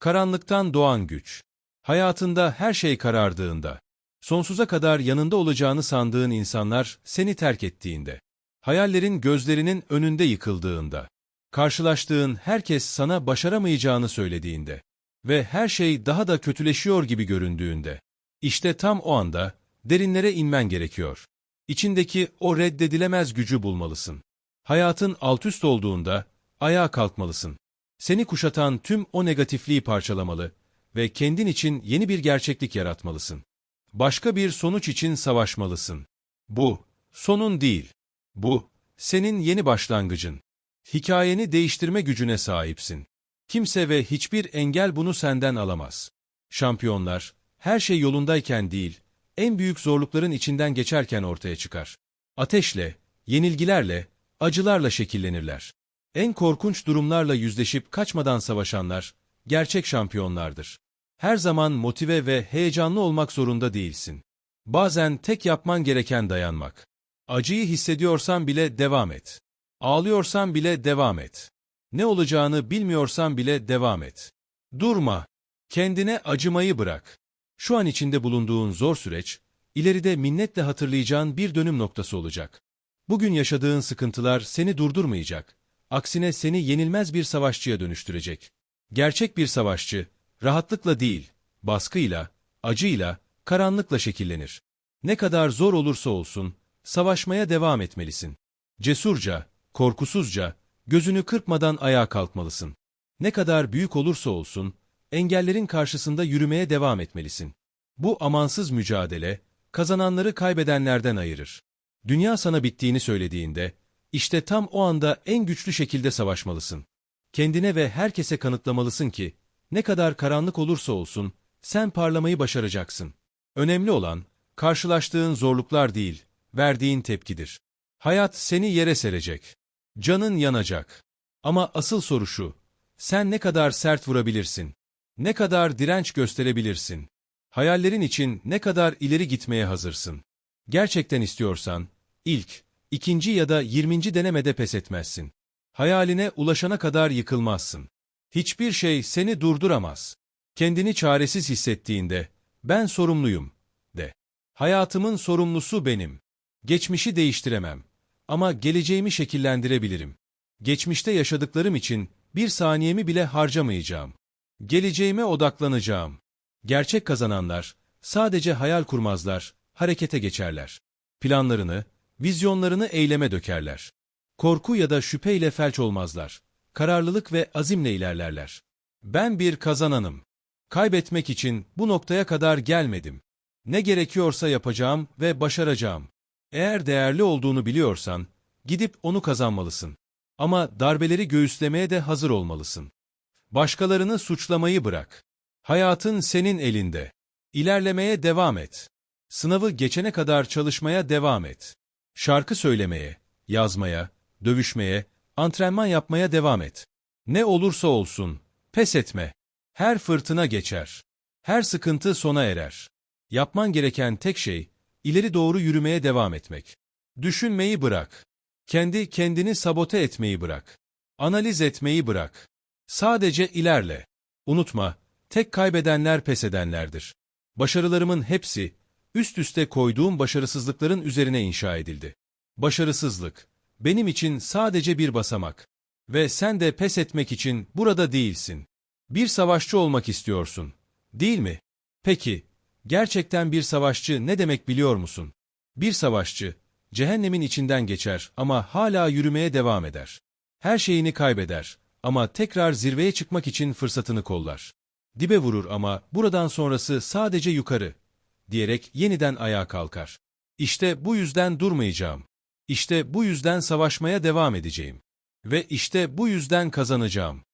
Karanlıktan doğan güç. Hayatında her şey karardığında, sonsuza kadar yanında olacağını sandığın insanlar seni terk ettiğinde, hayallerin gözlerinin önünde yıkıldığında, karşılaştığın herkes sana başaramayacağını söylediğinde ve her şey daha da kötüleşiyor gibi göründüğünde, işte tam o anda derinlere inmen gerekiyor. İçindeki o reddedilemez gücü bulmalısın. Hayatın altüst olduğunda ayağa kalkmalısın. Seni kuşatan tüm o negatifliği parçalamalı ve kendin için yeni bir gerçeklik yaratmalısın. Başka bir sonuç için savaşmalısın. Bu, sonun değil. Bu, senin yeni başlangıcın. Hikayeni değiştirme gücüne sahipsin. Kimse ve hiçbir engel bunu senden alamaz. Şampiyonlar, her şey yolundayken değil, en büyük zorlukların içinden geçerken ortaya çıkar. Ateşle, yenilgilerle, acılarla şekillenirler. En korkunç durumlarla yüzleşip kaçmadan savaşanlar, gerçek şampiyonlardır. Her zaman motive ve heyecanlı olmak zorunda değilsin. Bazen tek yapman gereken dayanmak. Acıyı hissediyorsan bile devam et. Ağlıyorsan bile devam et. Ne olacağını bilmiyorsan bile devam et. Durma. Kendine acımayı bırak. Şu an içinde bulunduğun zor süreç, ileride minnetle hatırlayacağın bir dönüm noktası olacak. Bugün yaşadığın sıkıntılar seni durdurmayacak. Aksine seni yenilmez bir savaşçıya dönüştürecek. Gerçek bir savaşçı, rahatlıkla değil, baskıyla, acıyla, karanlıkla şekillenir. Ne kadar zor olursa olsun, savaşmaya devam etmelisin. Cesurca, korkusuzca, gözünü kırpmadan ayağa kalkmalısın. Ne kadar büyük olursa olsun, engellerin karşısında yürümeye devam etmelisin. Bu amansız mücadele, kazananları kaybedenlerden ayırır. Dünya sana bittiğini söylediğinde, işte tam o anda en güçlü şekilde savaşmalısın. Kendine ve herkese kanıtlamalısın ki, ne kadar karanlık olursa olsun, sen parlamayı başaracaksın. Önemli olan, karşılaştığın zorluklar değil, verdiğin tepkidir. Hayat seni yere serecek. Canın yanacak. Ama asıl soru şu, sen ne kadar sert vurabilirsin? Ne kadar direnç gösterebilirsin? Hayallerin için ne kadar ileri gitmeye hazırsın? Gerçekten istiyorsan, ilk, ikinci ya da yirminci denemede pes etmezsin. Hayaline ulaşana kadar yıkılmazsın. Hiçbir şey seni durduramaz. Kendini çaresiz hissettiğinde, ben sorumluyum, de. Hayatımın sorumlusu benim. Geçmişi değiştiremem. Ama geleceğimi şekillendirebilirim. Geçmişte yaşadıklarım için bir saniyemi bile harcamayacağım. Geleceğime odaklanacağım. Gerçek kazananlar, sadece hayal kurmazlar, harekete geçerler. Planlarını, vizyonlarını eyleme dökerler. Korku ya da şüpheyle felç olmazlar. Kararlılık ve azimle ilerlerler. Ben bir kazananım. Kaybetmek için bu noktaya kadar gelmedim. Ne gerekiyorsa yapacağım ve başaracağım. Eğer değerli olduğunu biliyorsan, gidip onu kazanmalısın. Ama darbeleri göğüslemeye de hazır olmalısın. Başkalarını suçlamayı bırak. Hayatın senin elinde. İlerlemeye devam et. Sınavı geçene kadar çalışmaya devam et. Şarkı söylemeye, yazmaya, dövüşmeye, antrenman yapmaya devam et. Ne olursa olsun, pes etme. Her fırtına geçer. Her sıkıntı sona erer. Yapman gereken tek şey, ileri doğru yürümeye devam etmek. Düşünmeyi bırak. Kendi kendini sabote etmeyi bırak. Analiz etmeyi bırak. Sadece ilerle. Unutma, tek kaybedenler pes edenlerdir. Başarılarımın hepsi, üst üste koyduğum başarısızlıkların üzerine inşa edildi. Başarısızlık, benim için sadece bir basamak. Ve sen de pes etmek için burada değilsin. Bir savaşçı olmak istiyorsun, değil mi? Peki, gerçekten bir savaşçı ne demek biliyor musun? Bir savaşçı, cehennemin içinden geçer ama hala yürümeye devam eder. Her şeyini kaybeder ama tekrar zirveye çıkmak için fırsatını kollar. Dibe vurur ama buradan sonrası sadece yukarı, diyerek yeniden ayağa kalkar. İşte bu yüzden durmayacağım. İşte bu yüzden savaşmaya devam edeceğim. Ve işte bu yüzden kazanacağım.